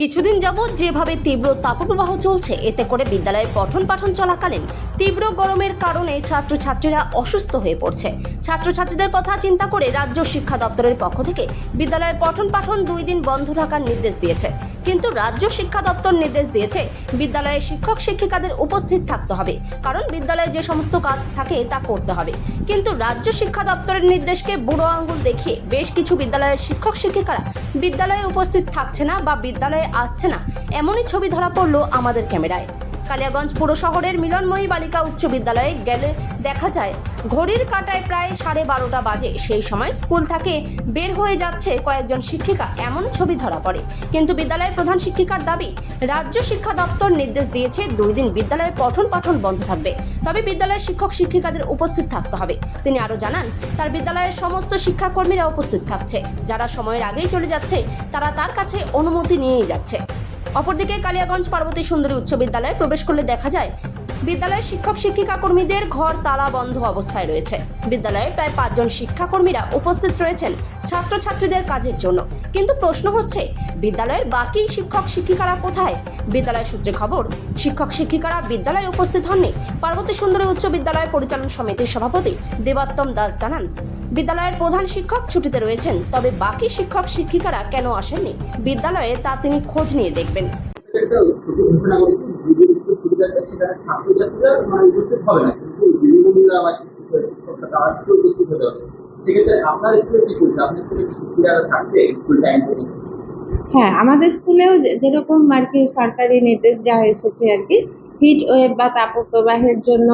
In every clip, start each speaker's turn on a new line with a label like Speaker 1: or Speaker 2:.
Speaker 1: কিছুদিন যাবৎ যেভাবে তীব্র তাপপ্রবাহ চলছে, এতে করে বিদ্যালয়ে পঠন পাঠন চলাকালীন তীব্র গরমের কারণে ছাত্রছাত্রীরা অসুস্থ হয়ে পড়ছে। ছাত্রছাত্রীদের কথা চিন্তা করে রাজ্য শিক্ষা দপ্তরের পক্ষ থেকে বিদ্যালয়ে পঠন পাঠন দুই দিন বন্ধ রাখার নির্দেশ দিয়েছে। কিন্তু রাজ্য শিক্ষা দপ্তর নির্দেশ দিয়েছে বিদ্যালয়ে শিক্ষক শিক্ষিকাদের উপস্থিত থাকতে হবে। কারণ বিদ্যালয়ে যে সমস্ত কাজ থাকে তা করতে হবে। কিন্তু রাজ্য শিক্ষা দপ্তরের নির্দেশকে বুড়ো আঙ্গুল দেখিয়ে বেশ কিছু বিদ্যালয়ের শিক্ষক শিক্ষিকারা বিদ্যালয়ে উপস্থিত থাকছে না বা বিদ্যালয়ে আসছে না, এমনই ছবি ধরা পড়ল আমাদের ক্যামেরায়। কালিয়াগঞ্জ পুর শহরের মিলনময়ী বালিকা উচ্চ বিদ্যালয়ে গেলে দেখা যায়, ঘড়ির কাঁটায় প্রায় সাড়ে বারোটা বাজে। সেই সময় স্কুল থেকে বের হয়ে যাচ্ছে কয়েকজন শিক্ষিকা, এমন ছবি ধরা পড়ে। কিন্তু বিদ্যালয়ের প্রধান শিক্ষিকার দাবি, রাজ্য শিক্ষা দপ্তর নির্দেশ দিয়েছে দুই দিন বিদ্যালয়ে পঠন পাঠন বন্ধ থাকবে। তবে বিদ্যালয়ের শিক্ষক শিক্ষিকাদের উপস্থিত থাকতে হবে। তিনি আরও জানান, তার বিদ্যালয়ের সমস্ত শিক্ষাকর্মীরা উপস্থিত থাকছে। যারা সময়ের আগেই চলে যাচ্ছে, তারা তার কাছে অনুমতি নিয়েই যাচ্ছে। অপরদিকে কালিয়াগঞ্জ পার্বতী সুন্দরী উচ্চ বিদ্যালয়ে প্রবেশ করলে দেখা যায়, বিদ্যালয়ের শিক্ষক শিক্ষিকা কর্মীদের ঘর তালা বন্ধ অবস্থায় রয়েছে। বিদ্যালয়ে প্রায় পাঁচজন শিক্ষাকর্মীরা উপস্থিত রয়েছেন ছাত্রছাত্রীদের কাজের জন্য। কিন্তু প্রশ্ন হচ্ছে, বিদ্যালয়ের বাকি শিক্ষক শিক্ষিকারা কোথায়? বিদ্যালয় সূত্রে খবর, শিক্ষক শিক্ষিকারা বিদ্যালয়ে উপস্থিত হননি। পার্বতী সুন্দরী উচ্চ বিদ্যালয় পরিচালন সমিতির সভাপতি দেবাত্তম দাস জানান বিদ্যালয়ের প্রধান শিক্ষক ছুটিতে রয়েছেন তবে বাকি শিক্ষক শিক্ষিকারা কেন আসেননি? বিদ্যালয়ে তা তিনি খোঁজ নিয়ে দেখবেন।
Speaker 2: মানে
Speaker 3: হ্যাঁ আমাদের স্কুলেও যে- যেরকম আর কি সরকারি নির্দেশ যা এসেছে আর কি হিট ওয়েভ বা তাপপ্রবাহের জন্য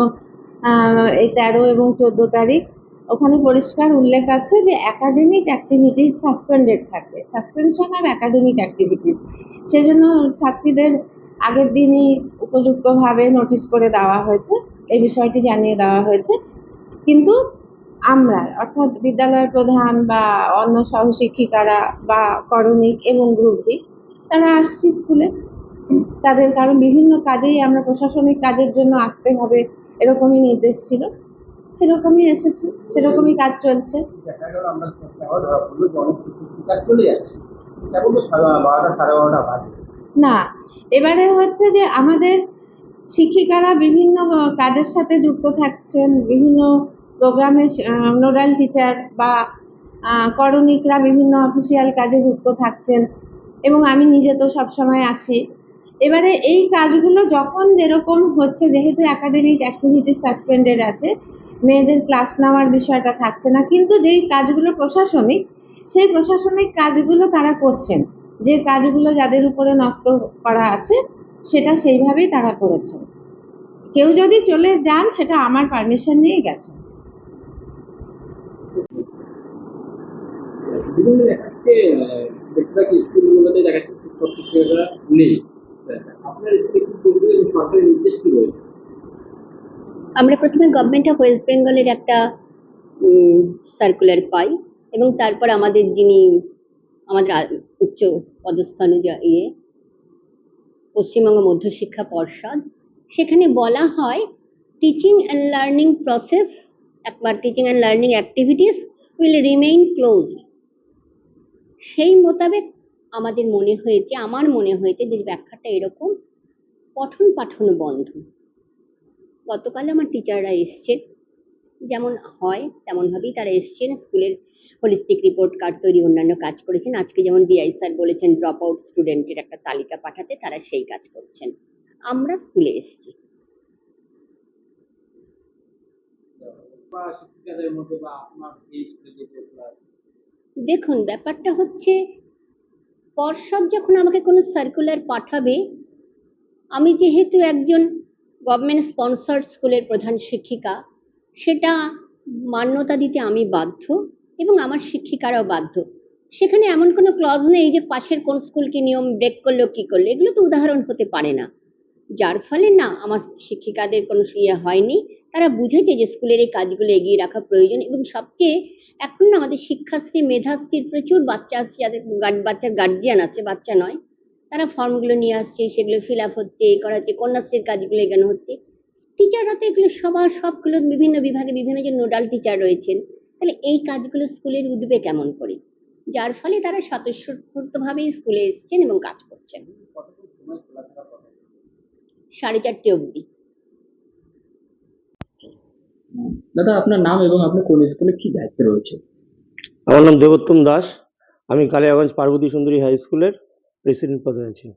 Speaker 3: এই তেরো এবং চোদ্দ তারিখ ওখানে পরিষ্কার উল্লেখ আছে যে একাডেমিক অ্যাক্টিভিটিস সাসপেন্ডেড থাকবে। সাসপেনশন অফ একাডেমিক অ্যাক্টিভিটিস সেজন্য ছাত্রীদের আগের দিনই উপযুক্তভাবে নোটিশ করে দেওয়া হয়েছে। এই বিষয়টি জানিয়ে দেওয়া হয়েছে। কিন্তু আমরা, অর্থাৎ বিদ্যালয়ের প্রধান বা অন্য সহশিক্ষিকারা বা করণিক এবং গ্রুপি তারা আসছি স্কুলে। তাদের কারণ বিভিন্ন কাজেই আমরা প্রশাসনিক কাজের জন্য আসতে হবে এরকমই নির্দেশ ছিল। সেরকমই এসেছি সেরকমই কাজ চলছে। না এবারে হচ্ছে যে আমাদের শিক্ষিকারা বিভিন্ন কাজের সাথে যুক্ত থাকছেন বিভিন্ন প্রোগ্রামে নোডাল টিচার বা করণিকরা বিভিন্ন অফিসিয়াল কাজে যুক্ত থাকছেন এবং আমি নিজে তো সবসময় আছি। এবারে এই কাজগুলো যখন যেরকম হচ্ছে যেহেতু একাডেমিক অ্যাক্টিভিটি সাসপেন্ডেড আছে মেয়েদের ক্লাস নেওয়ার বিষয়টা থাকছে না। কিন্তু যেই কাজগুলো প্রশাসনিক, সেই প্রশাসনিক কাজগুলো তারা করছেন। যে কাজগুলো যাদের উপরে নষ্ট করা আছে, সেটা সেইভাবেই তারা করেছেন। কেউ যদি চলে যান, সেটা আমার পারমিশন নিয়ে গেছে।
Speaker 2: আপনার কি করবে? এবং সরকারি নির্দেশ কি রয়েছে?
Speaker 4: আমরা প্রথমে গভর্নমেন্ট অফ ওয়েস্ট বেঙ্গলের একটা সার্কুলার পাই এবং তারপর আমাদের যিনি আমাদের উচ্চ পদস্থানে ইয়ে পশ্চিমবঙ্গ মধ্যশিক্ষা পর্ষদ, সেখানে বলা হয় টিচিং অ্যান্ড লার্নিং প্রসেস একবার teaching and learning activities will remain closed সেই মোতাবেক আমাদের মনে হয়েছে, আমার মনে হয়েছে যে ব্যাখ্যাটা এরকম পঠন পাঠন বন্ধ। গতকাল আমার টিচাররা এসছে। যেমন হয়, তেমনভাবেই তারা এসছেন। স্কুলের হোলিস্টিক রিপোর্ট কার্ড তৈরি, অন্যান্য কাজ করেছেন। আজকে যেমন ডিআই স্যার বলেছেন ড্রপ আউট স্টুডেন্টের একটা তালিকা পাঠাতে তারা সেই কাজ করছেন। আমরা স্কুলে এসেছি। দেখুন, ব্যাপারটা হচ্ছে, পর্ষদ যখন আমাকে কোনো সার্কুলার পাঠাবে, আমি যেহেতু একজন গভর্নমেন্ট স্পন্সর্ড স্কুলের প্রধান শিক্ষিকা, সেটা মান্যতা দিতে আমি বাধ্য এবং আমার শিক্ষিকারাও বাধ্য। সেখানে এমন কোনো ক্লজ নেই যে পাশের কোন স্কুলকে নিয়ম ব্রেক করল, কী করল, এগুলো তো উদাহরণ হতে পারে না। যার ফলে না, আমার শিক্ষিকাদের কোনো ইয়ে হয়নি। তারা বুঝেছে যে স্কুলের এই কাজগুলো এগিয়ে রাখা প্রয়োজন এবং সবচেয়ে এখন না আমাদের শিক্ষাশ্রী, মেধাশ্রীর প্রচুর বাচ্চা আছে, যাদের বাচ্চার গার্জিয়ান আছে, বাচ্চা নয়। তারা ফর্মগুলো নিয়ে আসছে সেগুলো ফিল আপ হচ্ছে এ করা হচ্ছে কন্যাশ্রীর কাজগুলো এগানো হচ্ছে। টিচাররা তো এগুলো সবার সবগুলো বিভিন্ন বিভাগে বিভিন্ন যে নোডাল টিচার রয়েছেন তাহলে এই কাজগুলো স্কুলের উঠবে কেমন করে? যার ফলে তারা স্বতঃস্ফূর্তভাবেই স্কুলে এসছেন এবং কাজ করছেন। সাড়ে চারটে অবধি।
Speaker 2: দাদা আপনার নাম এবং আপনি কোন স্কুলে কি দায়িত্বে রয়েছে
Speaker 5: আমার নাম দেবোত্তম দাস। আমি কালিয়াগঞ্জ পার্বতী সুন্দরী হাই স্কুলের। প্রেসিডেন্ট পদে আছি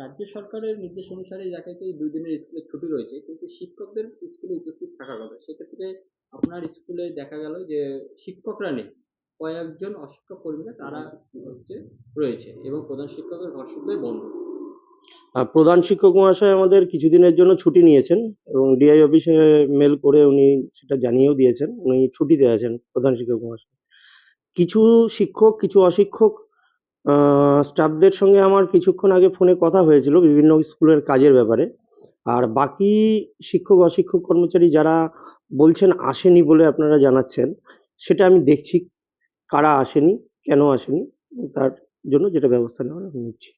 Speaker 2: রাজ্য সরকারের নির্দেশ অনুসারে যাকে দুই দিনের স্কুলে ছুটি রয়েছে কিন্তু শিক্ষকদের স্কুলে উপস্থিত থাকার কথা। সেক্ষেত্রে আপনার স্কুলে দেখা গেল যে শিক্ষকরা নেই কয়েকজন অশিক্ষক কর্মীরা তারা হচ্ছে রয়েছে এবং প্রধান শিক্ষকের ঘর শুদ্ধই বন্ধ।
Speaker 5: প্রধান শিক্ষক মহাশয় আমাদের কিছুদিনের জন্য ছুটি নিয়েছেন এবং ডিআই অফিসে মেল করে উনি সেটা জানিয়েও দিয়েছেন। উনি ছুটিতে আছেন প্রধান শিক্ষক মহাশয়। কিছু শিক্ষক কিছু অশিক্ষক স্টাফদের সঙ্গে আমার কিছুক্ষণ আগে ফোনে কথা হয়েছিল বিভিন্ন স্কুলের কাজের ব্যাপারে। আর বাকি শিক্ষক অশিক্ষক কর্মচারী যারা বলছেন আসেনি বলে আপনারা জানাচ্ছেন সেটা আমি দেখছি কারা আসেনি কেন আসেনি তার জন্য যেটা ব্যবস্থা নেওয়ার আমি নিচ্ছি।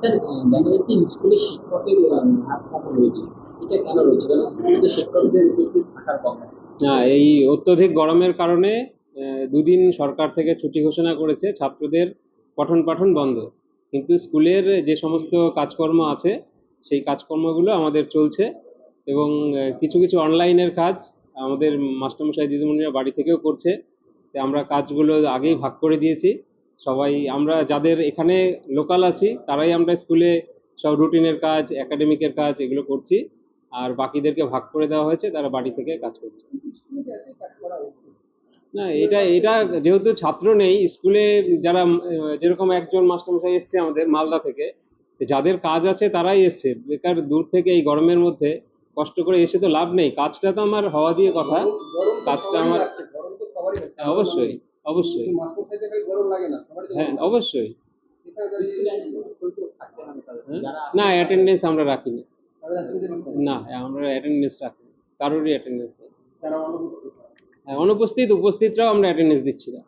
Speaker 2: স্যার, আহ, দেখা যাচ্ছে স্কুলে শিক্ষকের আহ, হাত কম রয়েছে। এটা কেন রয়েছে? কারণ শিক্ষকদের উপস্থিত থাকার কথা।
Speaker 6: না এই অত্যধিক গরমের কারণে দুদিন সরকার থেকে ছুটি ঘোষণা করেছে, ছাত্রদের পঠন পাঠন বন্ধ। কিন্তু স্কুলের যে সমস্ত কাজকর্ম আছে, সেই কাজকর্মগুলো আমাদের চলছে এবং কিছু কিছু অনলাইনের কাজ আমাদের মাস্টারমশাই দিদিমণিরা বাড়ি থেকেও করছে। আমরা কাজগুলো আগেই ভাগ করে দিয়েছি। সবাই, আমরা যাদের এখানে লোকাল আছি, তারাই আমরা স্কুলে সব রুটিনের কাজ, একাডেমিকের কাজ এগুলো করছি। আর বাকিদেরকে ভাগ করে দেওয়া হয়েছে, তারা বাড়ি থেকে কাজ করছে। না এটা এটা যেহেতু ছাত্র নেই স্কুলে যারা যেরকম একজন মাস্টারমশাই এসছে আমাদের মালদা থেকে যাদের কাজ আছে তারাই এসছে। বেকার দূর থেকে এই গরমের মধ্যে কষ্ট করে এসে তো লাভ নেই। কাজটা তো আমার হওয়া দিয়ে কথা। কাজটা আমার অবশ্যই অবশ্যই।
Speaker 2: না
Speaker 6: হ্যাঁ অবশ্যই। হ্যাঁ? না অ্যাটেন্ডেন্স আমরা রাখিনি।
Speaker 2: তাদের
Speaker 6: না আমরা অ্যাটেন্ডেন্স রাখিনি। কারোরই অ্যাটেন্ডেন্স নেই। হ্যাঁ অনুপস্থিত উপস্থিতরাও আমরা অ্যাটেন্ডেন্স দিচ্ছি না।